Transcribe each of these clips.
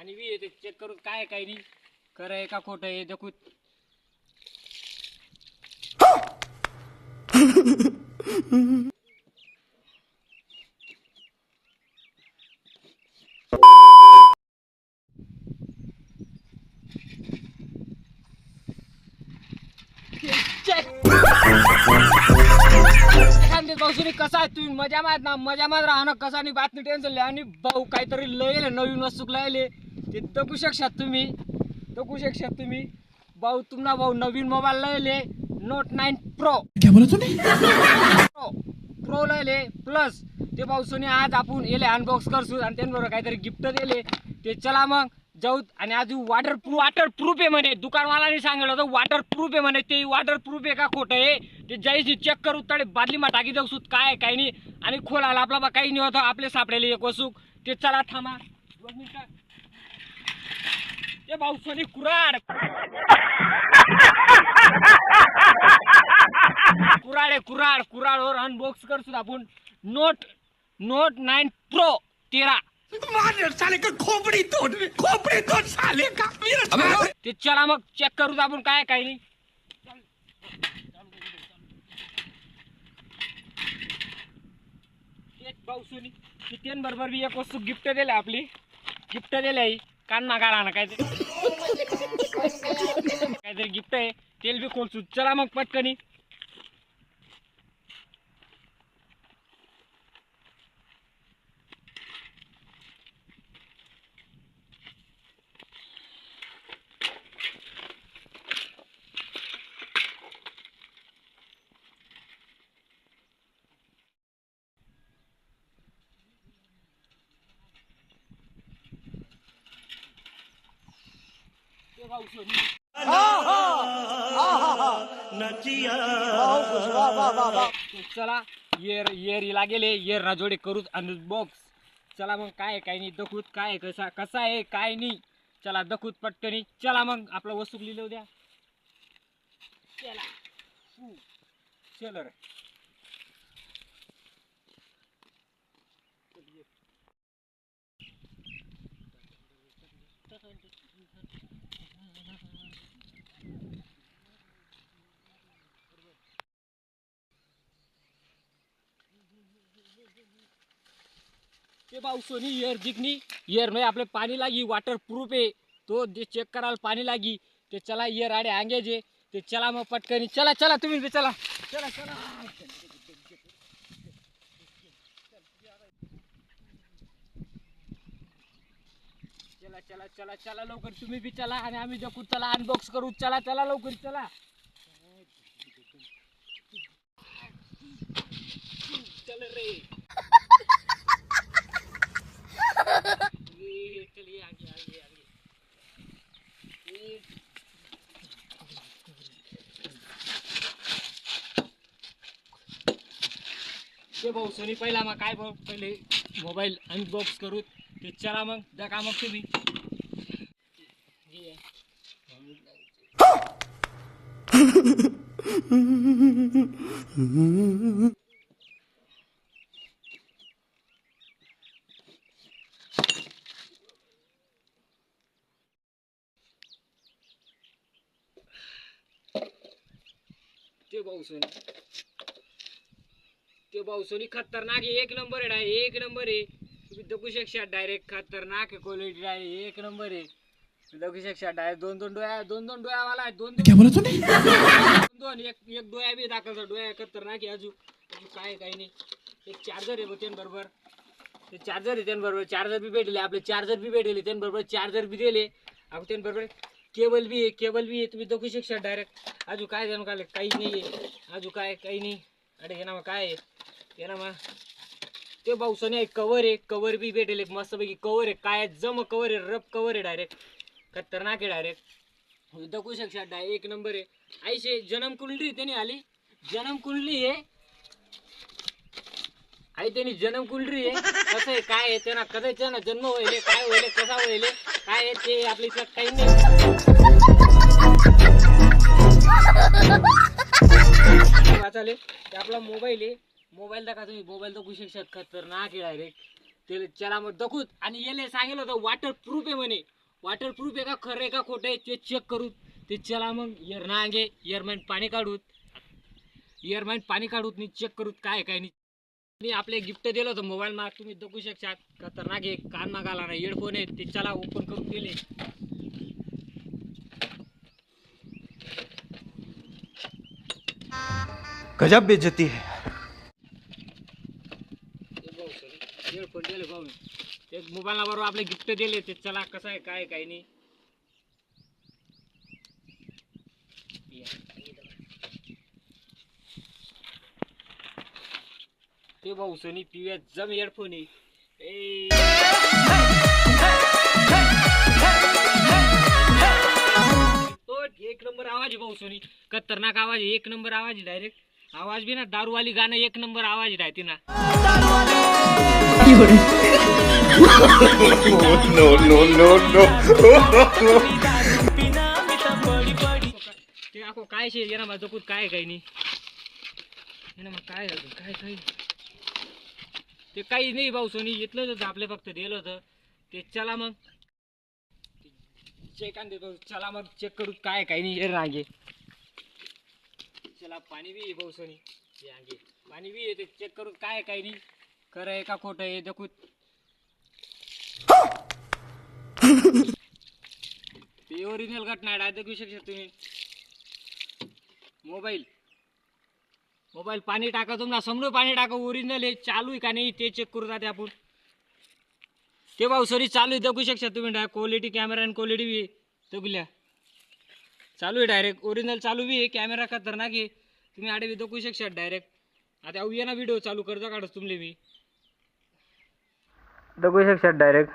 आणि वी येते चेक करू काय काय नाही. खरं आहे का खोटं आहे देखू. एखाद्या पावसाने कसा आहे तुम्ही मजा मात ना मजा मात राहणं कसा नाही बातमी टेन्शन आणि भाऊ काहीतरी लयले नवीन वस्तू लयले ते तकू शकशात तुम्ही? तकू शकशात तुम्ही? भाऊ तुम्हाला भाऊ नवीन mobile लयले note nine pro pro pro लयले plus ते पावसाने आज आपण येले अनबॉक्स करसू आणि त्यांबरोबर काहीतरी गिफ्ट दिले. ते चला मग. जाऊ आणि आज वॉटर प्रूफ वॉटर प्रूफ आहे म्हणे. दुकानवाल्याने सांगितलं होतं वॉटर प्रूफ आहे म्हणे ते. वॉटर प्रूफ आहे का खोटं आहे? ते जायची चेक करू तळे बादली मा टाकी जाऊ सुत. काय काही काय नाही. आणि खोलायला आपला बा काही नाही होतं आपले सापडेले एक वसूक. ते चला थांबा. ते भाऊ सोनी कुराड कुराड आहे कुराड वर अनबॉक्स कर सुद्धा आपण. नोट नोट नाईन प्रो तेरा. मार साले का खोपड़ी तोड़ खोपड़ी तोड़ साले का? मेरा ते चला मग चेक करू आपण काय काय नाही. एक पावसुनी किती बरोबर बी एक वस्तू गिफ्ट दिले आपली. गिफ्ट दिले कान मागा राहणं काहीतरी. काहीतरी गिफ्ट आहे. तेल बी खोलसू चला मग पटकनी. चला येर येरीला गेले. येर राजोडे करूच आणि बॉक्स चला मग काय काय नाही? दखूत काय कसा कसा आहे काय नाही? चला दखूत पटकनी. चला मग आपलं वस्तू लिहिलं द्या. चला. हु. ते भाऊ सोनी इयर जिंकनी इयर नाही आपले पाणी लागी वॉटर प्रूफ आहे तो जे चेक करायला पाणी लागी ते चला इयर आडे आंगे जे ते चला मग पटकनी. चला चला तुम्ही बी चला. चला चला. चला चला चला चला लवकर तुम्ही बी चला आणि आम्ही जकू चला अनबॉक्स करू चला चला लवकर चला. चल रे ये चलिए आगे आगे आगे ये ते भाऊ सोनी पहिला मग काय भाऊ? पहिले मोबाईल अनबॉक्स करू ते चला मग द्या का मग तुम्ही. ते भाऊ सोनी ते भाऊ सोनी खतरनाक आहे. एक नंबर आहे डाय एक नंबर आहे. तुम्ही दगू शकशा डायरेक्ट खतरनाक आहे क्वालिटी आहे एक नंबर आहे. तुम्ही दगू शकशा डायरेक्ट दोन दोन डोळ्या दोन दोन डोळ्या वाला आहे दोन क्या दोन दोन दोन. एक एक डोळ्या बी दाखवतो. डोळ्या खतरनाक आहे अजून. अजून काय काही नाही. एक चार्जर आहे बघ बरोबर ते चार्जर आहे बरोबर चार्जर बी भेटले. आपले चार्जर बी भेटले. बरोबर चार्जर बी दिले. आपण बरोबर केबल बी आहे. केबल बी आहे. तुम्ही दगू शकशा डायरेक्ट अजून काय जाणून काय काहीच नाही आहे अजून काय काही नाही. अरे हे ना मग काय आहे? ये ना मा. ते पावसाने एक कवर आहे कवर बी भेटेल एक मस्तपैकी. कवर आहे काय जम कवर आहे रब कवर आहे डायरेक्ट खतरनाक आहे डायरेक्ट दगू शकशा डाय एक नंबर आहे. आईशे जनम कुंडली त्याने आली. जनम कुंडली आहे आई त्यांनी जन्म कुंडली आहे कसं आहे काय आहे त्यांना कधी त्यांना जन्म होईल काय होईल कसा होईल काय आहे ते आपली काही नाही. वाचाले ते आपला मोबाईल आहे. मोबाईल दाखवा तुम्ही मोबाईल तर शकतात खतरनाक आहे डायरेक्ट ते चला मग दखूत आणि याला सांगितलं होतं वॉटर प्रूफ आहे म्हणे. वॉटर प्रूफ आहे का खरं आहे का खोटं आहे ते चेक करू ते चला मग इयर ना अंगे पाणी काढूत. इयर पाणी काढूत नाही चेक करूत काय काय नाही. मी आपले गिफ्ट दिलं होतं मोबाईल मा तुम्ही दखू शकता खतरनाक आहे कान मागाला नाही हेडफोन आहे. ते चला ओपन करून दिले. गजब बेइज्जती है हेडफोन दिले पाहून ते मोबाईलला बरोबर आपले गिफ्ट दिले ते चला कसं आहे काय काय नाही. ते भाऊ सनी पिव्या जम हेडफोन एक नंबर आवाज आहे भाऊ सोनी. खतरनाक आवाज आहे एक नंबर आवाज आहे डायरेक्ट आवाज बी ना दारूवाली गाणं एक नंबर आवाज राहते ना ना नो नो नो नो ते ako काय शे? ये ना माझं कुठ काय काही नाही? ये ना मग काय अजून? काय काय ते काही नाही भाऊ सोनी इथलंच होतं आपले फक्त दिलं होतं. ते चला मग. चेक आण देतो चला मग चेक करू काय काही नाही ये रांगे. चला पाणी बी भाऊ सोनी. हे अंगे पाणी बी आहे ते चेक करू काय काही नाही. खरं आहे का खोटं आहे देखू. ते ओरिजिनल घटना आहे देखू शकता तुम्ही. मोबाईल. मोबाईल पाणी टाका तुम्हाला समोर पाणी टाका ओरिजिनल आहे चालू आहे का नाही ते चेक करू जाते आपण. ते भाऊ सॉरी चालू आहे देखू शकता तुम्ही. डायरेक्ट क्वालिटी कॅमेरा आणि क्वालिटी बी बघूल्या चालू आहे डायरेक्ट ओरिजिनल चालू बी आहे कॅमेरा खतरनाक आहे. तुम्ही आडवी बी शकता डायरेक्ट आता येऊ ना व्हिडिओ चालू करता काढस तुमले मी. दगू शकशात डायरेक्ट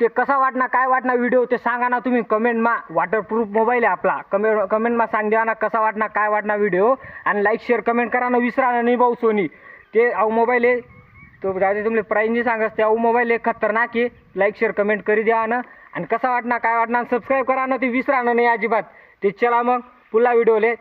ते कसा वाटणार काय वाटणार व्हिडिओ ते सांगा ना तुम्ही कमेंट मा वॉटरप्रूफ मोबाईल आहे आपला. कमेंट कमेंट मा सांग द्या ना कसा वाटणार काय वाटणार व्हिडिओ आणि लाईक शेअर कमेंट करा ना विसरा ना नाही भाऊ सोनी. ते अहो मोबाईल आहे. तो जाऊ तुमले प्राईज नाही सांगस ते अहो मोबाईल आहे खतरनाक आहे. लाईक शेअर कमेंट करी द्या ना. आणि कसा वाटणार काय वाटणार सबस्क्राईब करा ना ते विसरा ना नाही अजिबात. ते चला मग पुन्हा व्हिडिओले